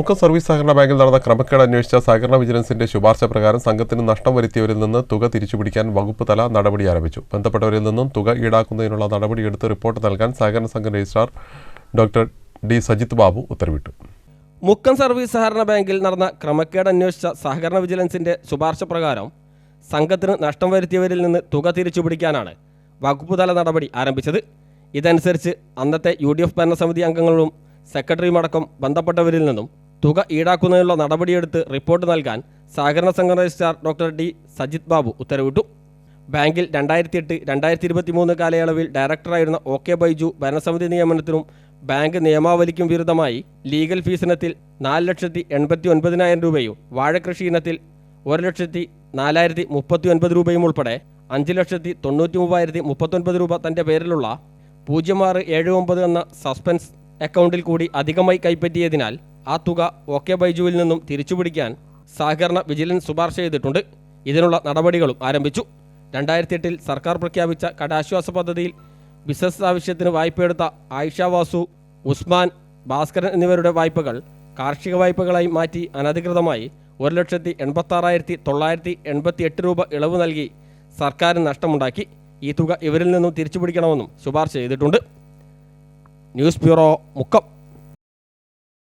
Mukkam service സഹകരണ ബാങ്കിൽ നടന്ന ക്രമക്കേട് അന്വേഷിച്ച സഹകരണ വിജിലൻസിന്റെ ശുപാർശ പ്രകാരം സംഘത്തിന് നഷ്ടം വരുത്തിയവരിൽ നിന്ന് തുക തിരിച്ചുപിടിക്കാൻ വകുപ്പ് തല നടപടി ആരംഭിച്ചു. ബന്ധപ്പെട്ടവരിൽ നിന്നും തുക ഈടാക്കുന്നതിനുള്ള നടപടിയെടുത്ത് റിപ്പോർട്ട് നൽകാൻ സഹകരണ സംഘം registrar doctor D Sajith Babu ഉത്തരവിട്ടു. മുക്കം സർവീസ് സഹകരണ ബാങ്കിൽ നടന്ന ക്രമക്കേട് അന്വേഷിച്ച സഹകരണ വിജിലൻസിന്റെ ശുപാർശ പ്രകാരം സംഘത്തിന് നഷ്ടം വരുത്തിയവരിൽ നിന്ന് തുക തിരിച്ചുപിടിക്കാനാണ് വകുപ്പ് തല നടപടി ആരംഭിച്ചത്. ഇതനുസരിച്ച് അന്നത്തെ യു ഡി എഫ് ഭരണസമിതി അംഗങ്ങളും സെക്രട്ടറിയുമടക്കം ബന്ധപ്പെട്ടവരിൽ നിന്നും തുക ഈടാക്കുന്നതിനുള്ള നടപടിയെടുത്ത് റിപ്പോർട്ട് നൽകാൻ സഹകരണ സംഘം registrar doctor D Sajith Babu ഉത്തരവിട്ടു. ബാങ്കിൽ രണ്ടായിരത്തി എട്ട് രണ്ടായിരത്തി ഇരുപത്തി മൂന്ന് കാലയളവിൽ ഡയറക്ടറായിരുന്ന ഒ കെ ബൈജു ഭരണസമിതി നിയമനത്തിനും ബാങ്ക് നിയമാവലിക്കും വിരുദ്ധമായി ലീഗൽ ഫീസ് ഇനത്തിൽ നാല് ലക്ഷത്തി എൺപത്തി ഒൻപതിനായിരം രൂപയും വാഴകൃഷി ഇനത്തിൽ ഒരു ലക്ഷത്തി നാലായിരത്തി മുപ്പത്തി ഒൻപത് രൂപയും ഉൾപ്പെടെ അഞ്ച് ലക്ഷത്തി തൊണ്ണൂറ്റി മൂവായിരത്തി മുപ്പത്തൊൻപത് രൂപ തന്റെ പേരിലുള്ള പൂജ്യം ആറ് ഏഴ് ഒമ്പത് എന്ന സസ്പെൻസ് അക്കൗണ്ടിൽ കൂടി അധികമായി കൈപ്പറ്റിയതിനാൽ ആ തുക ഒ കെ ബൈജുവിൽ നിന്നും തിരിച്ചുപിടിക്കാൻ സഹകരണ വിജിലൻസ് ശുപാർശ ചെയ്തിട്ടുണ്ട്. ഇതിനുള്ള നടപടികളും ആരംഭിച്ചു. രണ്ടായിരത്തി എട്ടിൽ സർക്കാർ പ്രഖ്യാപിച്ച കടാശ്വാസ പദ്ധതിയിൽ ബിസിനസ് ആവശ്യത്തിന് വായ്പയെടുത്ത ആയിഷ വാസു ഉസ്മാൻ ഭാസ്കരൻ എന്നിവരുടെ വായ്പകൾ കാർഷിക വായ്പകളായി മാറ്റി അനധികൃതമായി ഒരു ലക്ഷത്തി എൺപത്താറായിരത്തി തൊള്ളായിരത്തി എൺപത്തി എട്ട് രൂപ ഇളവ് നൽകി സർക്കാരിന് നഷ്ടമുണ്ടാക്കി. ഈ തുക ഇവരിൽ നിന്നും തിരിച്ചുപിടിക്കണമെന്നും ശുപാർശ ചെയ്തിട്ടുണ്ട്. News bureau Mukkam.